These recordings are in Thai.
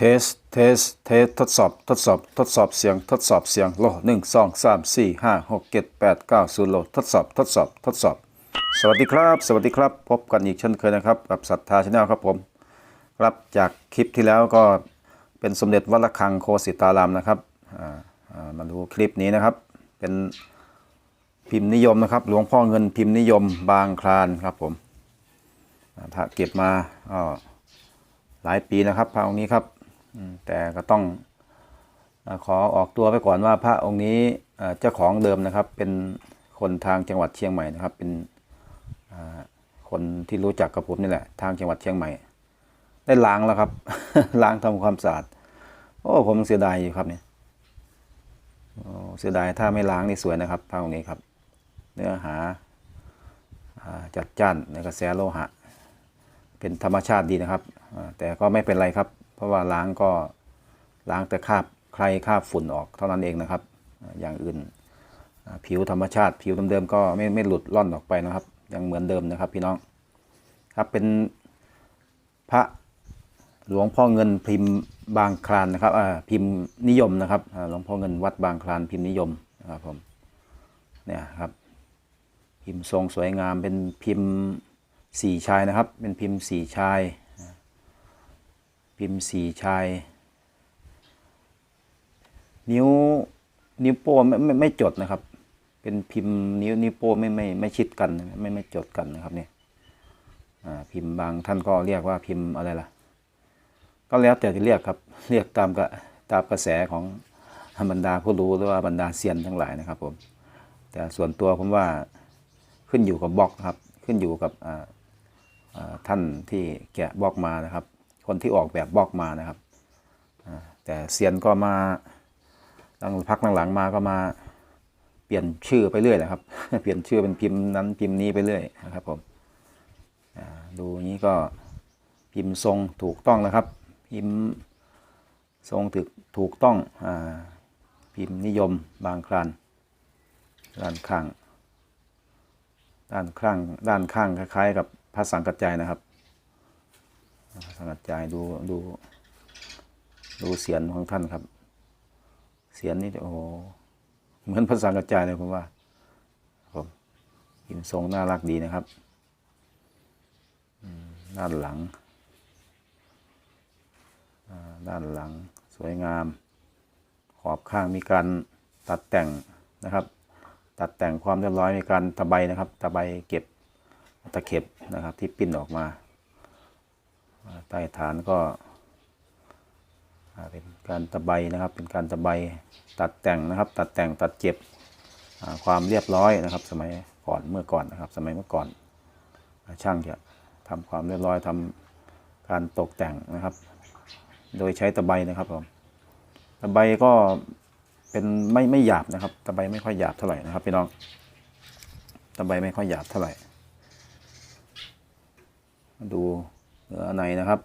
เทส เทส เทส ทดสอบ ทดสอบ ทดสอบเสียง ทดสอบเสียง โลหนึ่งสองสามสี่ห้าหกเจ็ดแปดเก้าศูนย์โล ทดสอบ ทดสอบ ทดสอบ สวัสดีครับ สวัสดีครับ พบกันอีกเช่นเคยนะครับกับศรัทธาชาแนลครับผม ครับจากคลิปที่แล้วก็เป็นสมเด็จวัดระฆังโคสิตารามนะครับอ่ามาดูคลิปนี้นะครับ เป็นพิมพ์นิยมนะครับ หลวงพ่อเงินพิมพ์นิยมบางคลานครับผมถ้าเก็บมาก็หลายปีนะครับพระองค์นี้ครับ แต่ก็ต้องขอออกตัวไปก่อนว่าพระองค์นี้เจ้าของเดิมนะครับเป็นคนทางจังหวัดเชียงใหม่นะครับ เป็นคนที่รู้จักกับผมนี่แหละ ทางจังหวัดเชียงใหม่ ได้ล้างแล้วครับ ล้างทำความสะอาดโอ้ผมเสียดายอยู่ครับเนี่ยโอ้เสียดายถ้าไม่ล้างนี่สวยนะครับผ้าองค์นี้ครับ เนื้อหาจัดจ้านในกระแสโลหะ เป็นธรรมชาติดีนะครับแต่ก็ไม่เป็นไรครับ เพราะว่าล้างก็ล้างแต่คราบใครคราบฝุ่นออกเท่านั้นเองนะครับ อย่างอื่นผิวธรรมชาติ ผิวเดิมๆก็ไม่ไม่หลุดล่อนออกไปนะครับ ยังเหมือนเดิมนะครับพี่น้องครับเป็นพระหลวงพ่อเงินพิมพ์บางคลานนะครับอ่าพิมพ์นิยมนะครับหลวงพ่อเงินวัดบางคลานพิมพ์นิยมนะครับผมเนี่ยครับพิมพ์ทรงสวยงามเป็นพิมพ์สี่ชายนะครับ เป็นพิมพ์สี่ชาย พิมพ์สี่ชาย นิ้วนิ้วโป้ไม่ไม่ไม่จดนะครับ เป็นพิมพ์นิ้วนิ้วโป้ไม่ไม่ไม่ชิดกันไม่ไม่จดกันนะครับเนี่ยพิมพ์บางท่านก็เรียกว่าพิมพ์อะไรล่ะ ก็แล้วแต่จะเรียกครับ เรียกตามกระตามกระแสของบรรดาผู้รู้หรือว่าบรรดาเซียนทั้งหลายนะครับผม แต่ส่วนตัวผมว่าขึ้นอยู่กับบล็อกครับ ขึ้นอยู่กับท่านที่แกะบล็อกมานะครับ คนที่ออกแบบบล็อกมานะครับ แต่เซียนก็มาตั้งพักหลังๆมาก็มาเปลี่ยนชื่อไปเรื่อยแหละครับ เปลี่ยนชื่อเป็นพิมพ์นั้นพิมพ์นี้ไปเรื่อยนะครับผมดูนี้ก็พิมพ์ทรงถูกต้องนะครับ พิมพ์ทรงถูกถูกต้องอพิมพ์นิยมบางครานด้านข้าง ด้านข้างด้านข้างคล้ายๆ กับพระสังกัจจายนะครับ สังกัจจายดูดูดูเสียนของท่านครับ เสียนนี่โอ้โหเหมือนพระสังกัจจายเลยผมว่าผมพิมทรงน่ารักดีนะครับด้านหลังด้านหลังสวยงาม ขอบข้างมีการตัดแต่งนะครับ ตัดแต่งความเรียบร้อยมีการตะไบนะครับ ตะไบเก็บตะเข็บนะครับที่ปิ้นออกมา ใต้ฐานก็เป็นการตะไบนะครับ เป็นการตะไบตัดแต่งนะครับ ตัดแต่งตัดเจ็บความเรียบร้อยนะครับ สมัยก่อนเมื่อก่อนนะครับ สมัยเมื่อก่อนช่างจะทำความเรียบร้อยทำการตกแต่งนะครับ โดยใช้ตะไบนะครับผมตะไบก็เป็นไม่ไม่หยาบนะครับ ตะไบไม่ค่อยหยาบเท่าไหร่นะครับพี่น้องตะไบไม่ค่อยหยาบเท่าไหร่ ดู เนื้อในนะครับ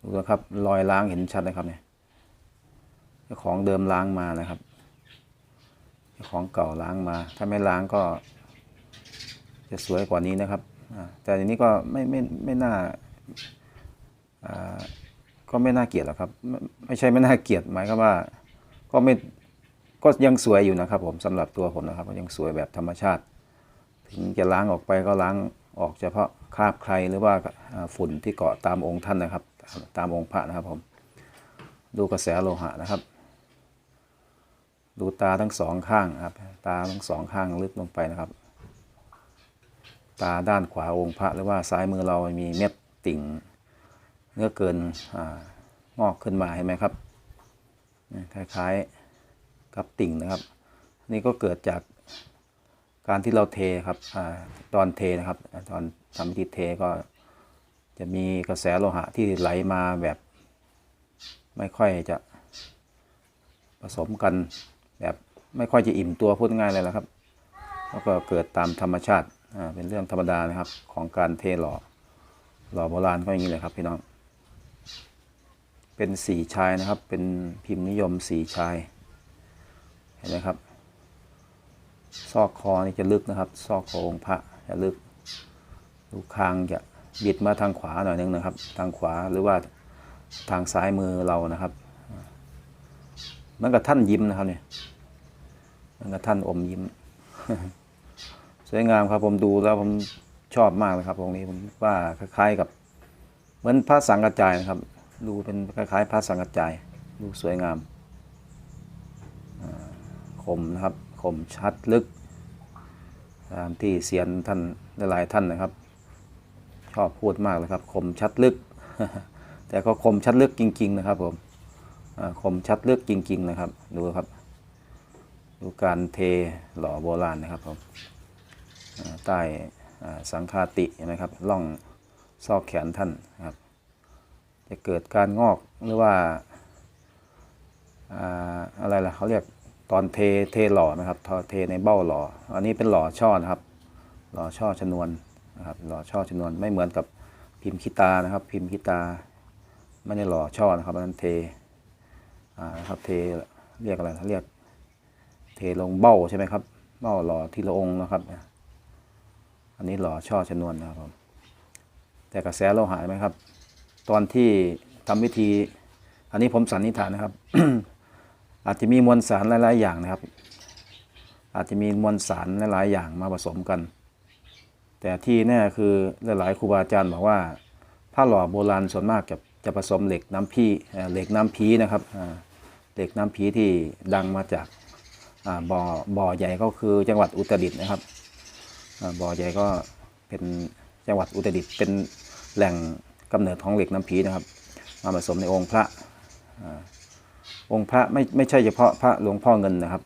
ดูนะครับรอยล้างเห็นชัดนะครับเนี่ยเจ้าของเดิมล้างมานะครับเจ้าของเก่าล้างมา ถ้าไม่ล้างก็ จะสวยกว่านี้นะครับแต่ทีนี้ก็ไม่ไม่ไม่น่าก็ไม่น่าเกลียดหรอกครับ ไม่ไม่ใช่ไม่น่าเกลียดหมายความว่าก็ไม่ก็ยังสวยอยู่นะครับ ผมสำหรับตัวผมนะครับ ก็ยังสวยแบบธรรมชาติ ถึงจะล้างออกไปก็ล้าง ออกเฉพาะคราบใครหรือว่าฝุ่นที่เกาะตามองค์ท่านนะครับ ตามองค์พระนะครับผมดูกระแสโลหะนะครับ ดูตาทั้งสองข้างครับ ตาทั้งสองข้างลึกลงไปนะครับ ตาด้านขวาองค์พระหรือว่าซ้ายมือเรามีเม็ดติ่งเนื้อเกินองอกขึ้นมาเห็นไหมครับคล้ายๆกับติ่งนะครับ นี่ก็เกิดจาก การที่เราเทครับอตอนเทนะครับ ตอนทำพิธีเทก็จะมีกระแสโลหะที่ไหลมาแบบ ไม่ค่อยจะผสมกันแบบไม่ค่อยจะอิ่มตัวพูดง่ายเลยนะครับ แล้วก็เกิดตามธรรมชาติเป็นเรื่องธรรมดานะครับของการเทหล่อหล่อโบราณก็อย่างนี้เลยครับพี่น้อง เป็นสีชายนะครับ เป็นพิมพ์นิยมสีชาย เห็นไหมครับ ซอกคอนี่จะลึกนะครับ ซอกคอองค์พระจะลึกดูกคางจะบิดมาทางขวาหน่อยนึงนะครับ ทางขวาหรือว่าทางซ้ายมือเรานะครับมันกับท่านยิ้มนะครับเนี่ยมันกับท่านอมยิ้ม สวยงามครับผมดูแล้วผมชอบมากเลยครับ ตรงนี้ผมว่าคล้ายๆกับ เหมือนพระสังกัจจายนะครับ ดูเป็นคล้ายๆพระสังกัจจาย ดูสวยงามอ่าคมนะครับ คมชัดลึก ตามที่เสียนท่านหลายท่านนะครับ ชอบพูดมากเลยครับ คมชัดลึก แต่ก็คมชัดลึกจริง ๆ นะครับผมคมชัดลึกจริง ๆ นะครับ ดูครับ ดูการเทหล่อโบราณนะครับผมใต้สังคาติเห็นไหมครับล่องซอกแขนท่านครับจะเกิดการงอกหรือว่าอะไรล่ะเขาเรียก ตอนเทเทหล่อนะครับทอเทในเบ้าหล่อ อันนี้เป็นหล่อช่อนะครับ หล่อช่อชนวนนะครับ หล่อช่อชนวนไม่เหมือนกับพิมพ์คิตานะครับ พิมพ์คิตาไม่ได้หล่อช่อนะครับอันนั้นเทอ่านะครับเทเรียกอะไรเรียก เทลงเบ้าใช่ไหมครับเบ้าหล่อทีละองค์นะครับ อันนี้หล่อช่อชนวนนะครับผมแต่กระแสโลหะไหมครับ ตอนที่ทำพิธี อันนี้ผมสันนิษฐานนะครับ อาจจะมีมวลสารหลายๆอย่างนะครับ อาจจะมีมวลสารหลายๆอย่างมาผสมกัน แต่ที่แน่คือหลายๆครูบาอาจารย์บอกว่าผ้าหล่อโบราณส่วนมากจะจะผสมเหล็กน้ำพีเหล็กน้ำพีนะครับเหล็กน้ำพีที่ดังมาจากบ่อบ่อใหญ่ก็คือจังหวัดอุตรดิตถ์นะครับบ่อใหญ่ก็เป็นจังหวัดอุตรดิตถ์เป็นแหล่งกำเนิดของเหล็กน้ำพีนะครับ มาผสมในองค์พระ องค์พระไม่ไม่ใช่เฉพาะพระหลวงพ่อเงินนะครับ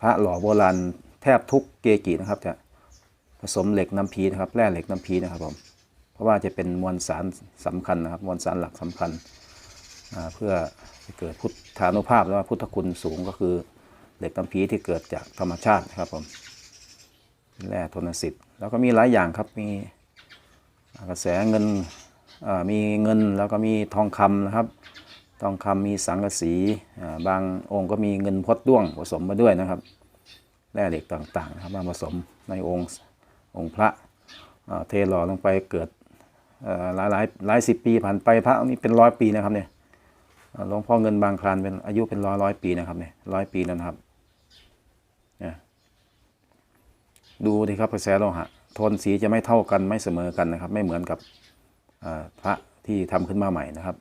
พระหล่อโบราณแทบทุกเกจินะครับจะผสมเหล็กน้ำพีนะครับแร่เหล็กน้ำพีนะครับผมเพราะว่าจะเป็นมวลสารสำคัญนะครับมวลสารหลักสำคัญเพื่อเกิดพุทธานุภาพและว่าพุทธคุณสูงก็คือเหล็กน้ำพีที่เกิดจากธรรมชาตินะครับผมแร่ทนสิทธิ์แล้วก็มีหลายอย่างครับมีกระแสเงินมีเงินแล้วก็มีทองคำนะครับ ทองคำมีสังกะสีบางองค์ก็มีเงินพดด้วงผสมมาด้วยนะครับแร่เหล็กต่างๆนะครับมาผสมในองค์องค์พระเทหล่อลงไปเกิดหลายหลายหลายสิบปีผ่านไปพระองค์นี้เป็นร้อยปีนะครับเนี่ยหลวงพ่อเงินบางคลานเป็นอายุเป็นร้อยร้อยปีนะครับเนี่ยร้อยปีแล้วนะครับดูดิครับกระแสโลหะโทนสีจะไม่เท่ากันไม่เสมอกันนะครับ ไม่เหมือนกับพระที่ทำขึ้นมาใหม่นะครับ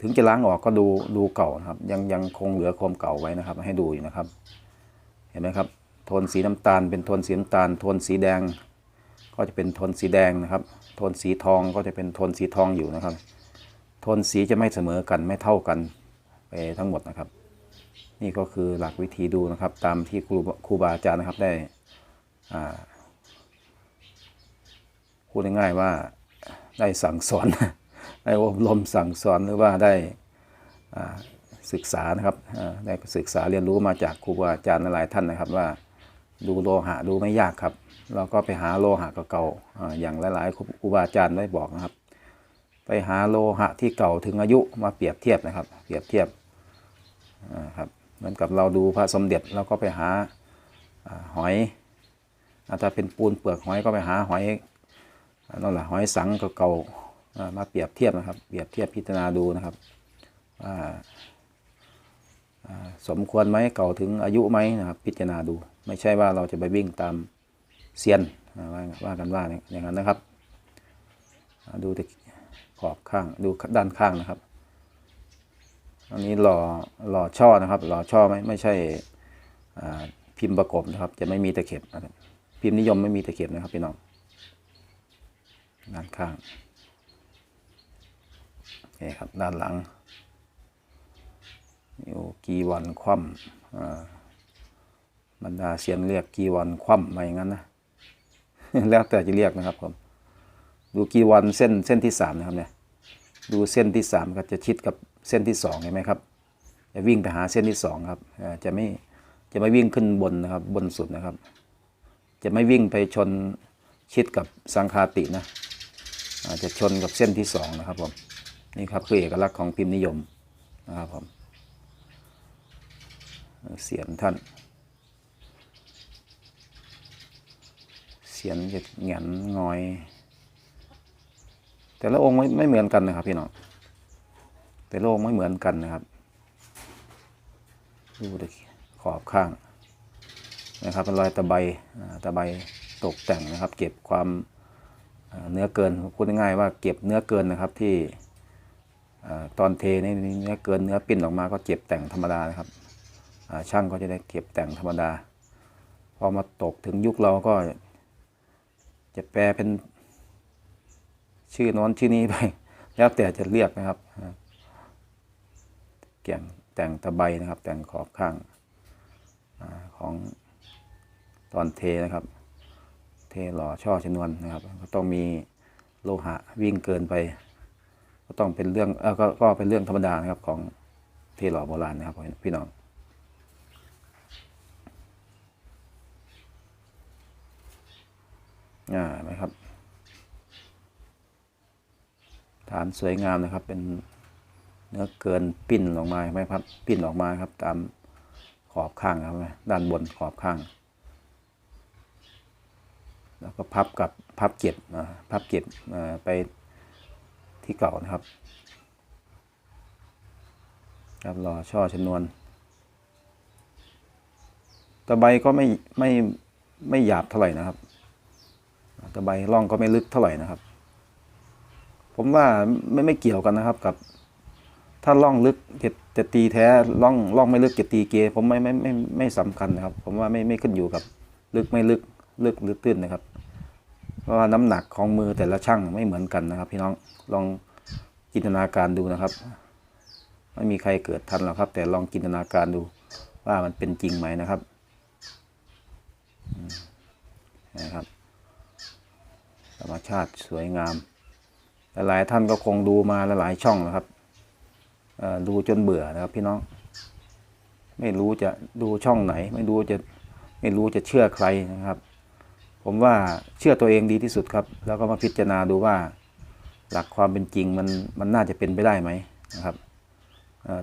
ถึงจะล้างออกก็ดูดูเก่านะครับ ยังยังคงเหลือความเก่าไว้นะครับ ให้ดูอยู่นะครับ เห็นไหมครับโทนสีน้ำตาล เป็นโทนสีน้ำตาล โทนสีแดง ก็จะเป็นโทนสีแดงนะครับ โทนสีทองก็จะเป็นโทนสีทองอยู่นะครับ โทนสีจะไม่เสมอกันไม่เท่ากันไปทั้งหมดนะครับ นี่ก็คือหลักวิธีดูนะครับ ตามที่ครูครูบาอาจารย์นะครับได้พูดง่ายๆว่าได้สั่งสอน ได้อบรมสั่งสอนหรือว่าได้ศึกษานะครับได้ศึกษาเรียนรู้มาจากครูบาอาจารย์หลายท่านนะครับว่าดูโลหะดูไม่ยากครับเราก็ไปหาโลหะเก่าๆอย่างหลายๆครูบาอาจารย์ได้บอกนะครับ ไปหาโลหะที่เก่าถึงอายุมาเปรียบเทียบนะครับ เปรียบเทียบครับเหมือนกับเราดูพระสมเด็จเราก็ไปหาหอยอาถ้าเป็นปูนเปลือกหอยก็ไปหาหอยนั่นแหละหอยสังเก่าๆอ่า มาเปรียบเทียบนะครับ เปรียบเทียบพิจารณาดูนะครับว่าสมควรไหมเก่าถึงอายุไหมนะครับ พิจารณาดู ไม่ใช่ว่าเราจะไปวิ่งตามเซียนว่าว่ากันว่าอย่างนั้นนะครับ ดูที่ขอบข้างดูด้านข้างนะครับ อันนี้หล่อหล่อช่อนะครับหล่อช่อไม่ไม่ใช่พิมพ์ประกบนะครับ จะไม่มีตะเข็บพิมพ์นิยมไม่มีตะเข็บนะครับพี่น้องด้านข้าง นี่ครับด้านหลังอยู่กีวันคว่ำบรรดาเสียนเรียกกีวันคว่ำมาอย่างนั้นนะแล้วแต่จะเรียกนะครับผมดูกีวันเส้นเส้นที่สามนะครับเนี่ยดูเส้นที่สามก็จะชิดกับเส้นที่สองเห็นไหมครับจะวิ่งไปหาเส้นที่สองครับจะไม่จะไม่วิ่งขึ้นบนนะครับบนสุดนะครับ จะไม่วิ่งไปชนชิดกับสังคาตินะอาจจะชนกับเส้นที่สองนะครับผม นี่ครับคือเอกลักษณ์ของพิมพ์นิยมนะครับผมเสียนท่าน เสียนจะแหงนงอย แต่ละองค์ไม่ไม่เหมือนกันนะครับพี่น้องแต่ละองค์ไม่เหมือนกันนะครับดูดิขอบข้างนะครับเป็นรอยตะไบตะไบตกแต่งนะครับ เก็บความเนื้อเกินพูดง่ายๆว่าเก็บเนื้อเกินนะครับที่ ตอนเทนี่เนื้อเกินเนื้อปิ้นออกมาก็เก็บแต่งธรรมดานะครับช่างก็จะได้เก็บแต่งธรรมดา พอมาตกถึงยุคเราก็จะแปลเป็นชื่อน้นชื่อนี้ไป แล้วแต่จะเรียกนะครับเกี่ยงแต่งตะไบนะครับ แต่งขอบข้างอของตอนเทนะครับ เทหล่อช่อชนวนนะครับ ก็ต้องมีโลหะวิ่งเกินไป ก็ต้องเป็นเรื่องเออก็ก็เป็นเรื่องธรรมดานะครับของเทหล่อโบราณนะครับพี่น้องอ่าเห็นะครับ ฐานสวยงามนะครับ เป็นเนื้อเกินปิ้นออกมาไหมครับปิ้นออกมาครับ ตามขอบข้างครับด้านบนขอบข้าง แล้วก็พับกับพับเก็บอ่าพับเก็บอ่าไป ที่เก่านะครับ ครับรอช่อชนวนตะไบก็ไม่ไม่ไม่หยาบเท่าไหร่นะครับตะไบร่องก็ไม่ลึกเท่าไหร่นะครับ ผมว่าไม่ไม่เกี่ยวกันนะครับกับ ถ้าร่องลึกจะจะตีแท้ร่องร่องไม่ลึกจะตีเกผมไม่ไม่ไม่ไม่สำคัญนะครับ ผมว่าไม่ไม่ขึ้นอยู่กับ ลึกไม่ลึกลึกหรือตื้นนะครับ เพราะว่าน้ำหนักของมือแต่ละช่างไม่เหมือนกันนะครับ พี่น้องลองจินตนาการดูนะครับ ไม่มีใครเกิดทันหรอกครับ แต่ลองจินตนาการดูว่ามันเป็นจริงไหมนะครับนะครับธรรมชาติสวยงาม หลายท่านก็คงดูมาหลายช่องนะครับดูจนเบื่อนะครับพี่น้อง ไม่รู้จะดูช่องไหน ไม่รู้จะไม่รู้จะเชื่อใครนะครับ ผมว่าเชื่อตัวเองดีที่สุดครับ แล้วก็มาพิจารณาดูว่า หลักความเป็นจริงมันมันน่าจะเป็นไปได้ไหมนะครับ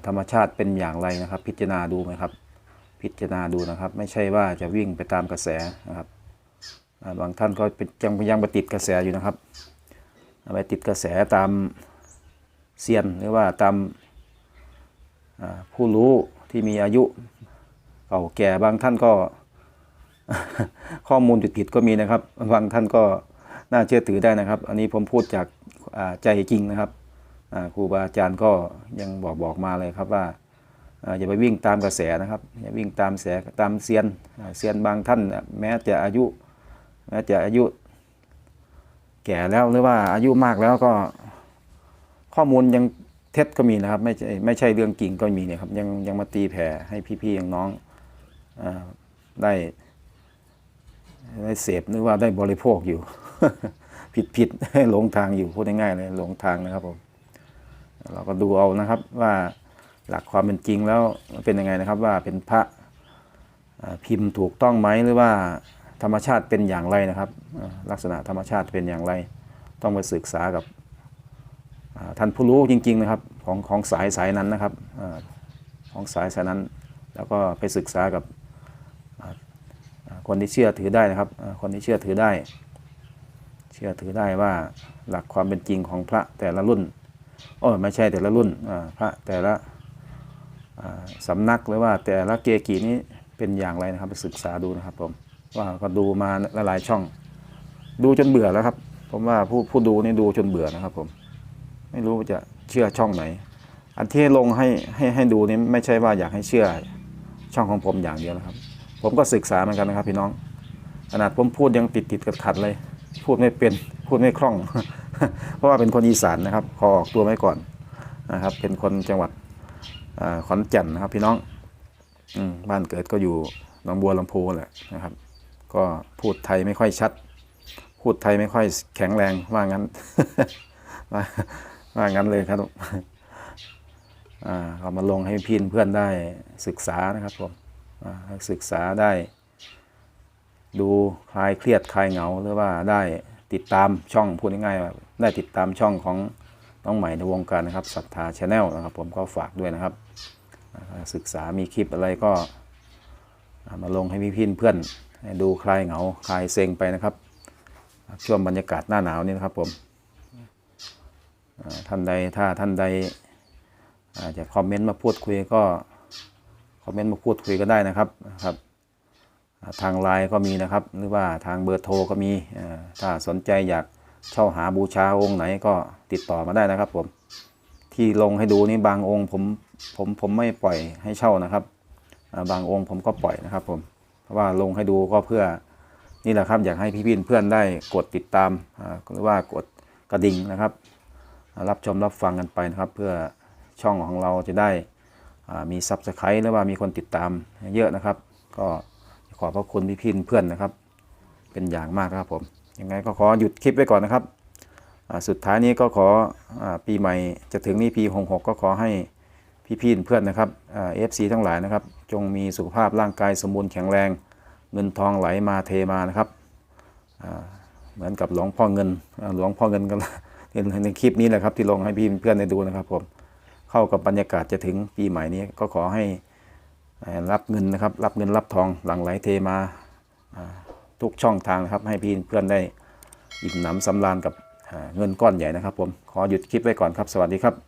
ธรรมชาติเป็นอย่างไรนะครับ พิจารณาดูไหมครับ พิจารณาดูนะครับ ไม่ใช่ว่าจะวิ่งไปตามกระแสนะครับบางท่านก็ยังยังไปติดกระแสอยู่นะครับไปติดกระแสตามเซียนหรือว่าตามผู้รู้ที่มีอายุเก่าแก่บางท่านก็ ข้อมูลผิดๆก็มีนะครับบางท่านก็น่าเชื่อถือได้นะครับ อันนี้ผมพูดจากใจจริงนะครับครูบาอาจารย์ก็ยังบอกบอกมาเลยครับว่าอย่าไปวิ่งตามกระแสนะครับอย่าวิ่งตามแสตามเซียนเซียนบางท่านแม้จะอายุแม้จะอายุ แก่แล้วหรือว่าอายุมากแล้วก็ข้อมูลยังเท็จก็มีนะครับ ไม่ใช่ไม่ใช่เรื่องจริงก็มีเนี่ยครับยังยังมาตีแผ่ให้พี่ๆยังน้องอได้ ได้เสพหรือว่าได้บริโภคอยู่ ผิดผิดหลงทางอยู่พูดง่ายๆเลยหลงทางนะครับผมเราก็ดูเอานะครับว่าหลักความเป็นจริงแล้วเป็นยังไงนะครับว่าเป็นพระพิมพ์ถูกต้องไหมหรือว่าธรรมชาติเป็นอย่างไรนะครับ ลักษณะธรรมชาติเป็นอย่างไร ต้องไปศึกษากับท่านผู้รู้จริง ๆนะครับของของสายสายนั้นนะครับของสายสายนั้น แล้วก็ไปศึกษากับ คนที่เชื่อถือได้นะครับคนที่เชื่อถือได้ เชื่อถือได้ว่าหลักความเป็นจริงของพระแต่ละรุ่นโอ้ไม่ใช่แต่ละรุ่นพระแต่ละสำนักหรือว่าแต่ละเกกีนี้เป็นอย่างไรนะครับไปศึกษาดูนะครับผมว่าก็ดูมาลหลายช่อง ดูจนเบื่อแล้วครับ ผมว่าผู้ผู้ดูนี่ดูจนเบื่อนะครับ ผม ไม่รู้จะเชื่อช่องไหน อันที่ลงให้ให้ให้ดูนี่ไม่ใช่ว่าอยากให้เชื่อช่องของผมอย่างเดียวนะครับ ผมก็ศึกษาเหมือนกันนะครับ พี่น้อง ขนาดผมพูดยังติดติดขัดขัดเลย พูดไม่เป็น พูดไม่คล่อง เพราะว่าเป็นคนอีสานนะครับ ขอออกตัวไว้ก่อนนะครับ เป็นคนจังหวัดอ่าขอนแก่นนะครับ พี่น้องอบ้านเกิดก็อยู่หนองบัวลำพูแหละนะครับ ก็พูดไทยไม่ค่อยชัด พูดไทยไม่ค่อยแข็งแรงว่างั้นว่างั้นเลยครับอ่าเอามาลงให้พี่เพื่อนได้ศึกษานะครับผม ศึกษาได้ดูคลายเครียดคลายเหงาหรือว่าได้ติดตามช่องพูดง่ายๆได้ติดตามช่องของน้องใหม่ในวงการนะครับศรัทธาชาแนลนะครับ ผมก็ฝากด้วยนะครับ ศึกษามีคลิปอะไรก็มาลงให้พี่พี่เพื่อนดูคลายเหงาคลายเซ็งไปนะครับ ช่วงบรรยากาศหน้าหนาวนี่นะครับผมท่านใดถ้าท่านใดอาจจะคอมเมนต์มาพูดคุยก็ คอมเมนต์มาพูดคุยก็ได้นะครับครับ ทางไลน์ก็มีนะครับ หรือว่าทางเบอร์โทรก็มีถ้าสนใจอยากเช่าหาบูชาองค์ไหนก็ติดต่อมาได้นะครับ ผมที่ลงให้ดูนี่บางองค์ผมผมผมไม่ปล่อยให้เช่านะครับ บางองค์ผมก็ปล่อยนะครับ ผมเพราะว่าลงให้ดูก็เพื่อนี่แหละครับอยากให้พี่ๆเพื่อนได้กดติดตามหรือว่ากดกระดิ่งนะครับ รับชมรับฟังกันไปนะครับ เพื่อช่องของเราจะได้ มีซับสไครต์หรือว่ามีคนติดตามเยอะนะครับ ก็ขอบพระคุณพี่ๆเพื่อนนะครับ เป็นอย่างมากนะครับผมยังไงก็ขอหยุดคลิปไว้ก่อนนะครับ สุดท้ายนี้ก็ขออปีใหม่จะถึงนี่ปี66ก็ขอให้พี่ๆเพื่อนนะครับเอฟซีทั้งหลายนะครับ จงมีสุขภาพร่างกายสมบูรณ์แข็งแรง เงินทองไหลมาเทมานะครับเหมือนกับหลวงพ่อเงินหลวงพ่อเงินกันในคลิปนี้แหละครับที่ลงให้พี่เพื่อนได้ดูนะครับผม เข้ากับบรรยากาศจะถึงปีใหม่นี้ก็ขอให้รับเงินนะครับ รับเงินรับทองหลั่งไหลเทมาทุกช่องทางนะครับ ให้พี่เพื่อนได้อิ่มหนำสำราญกับเงินก้อนใหญ่นะครับผมขอหยุดคลิปไว้ก่อนครับ สวัสดีครับ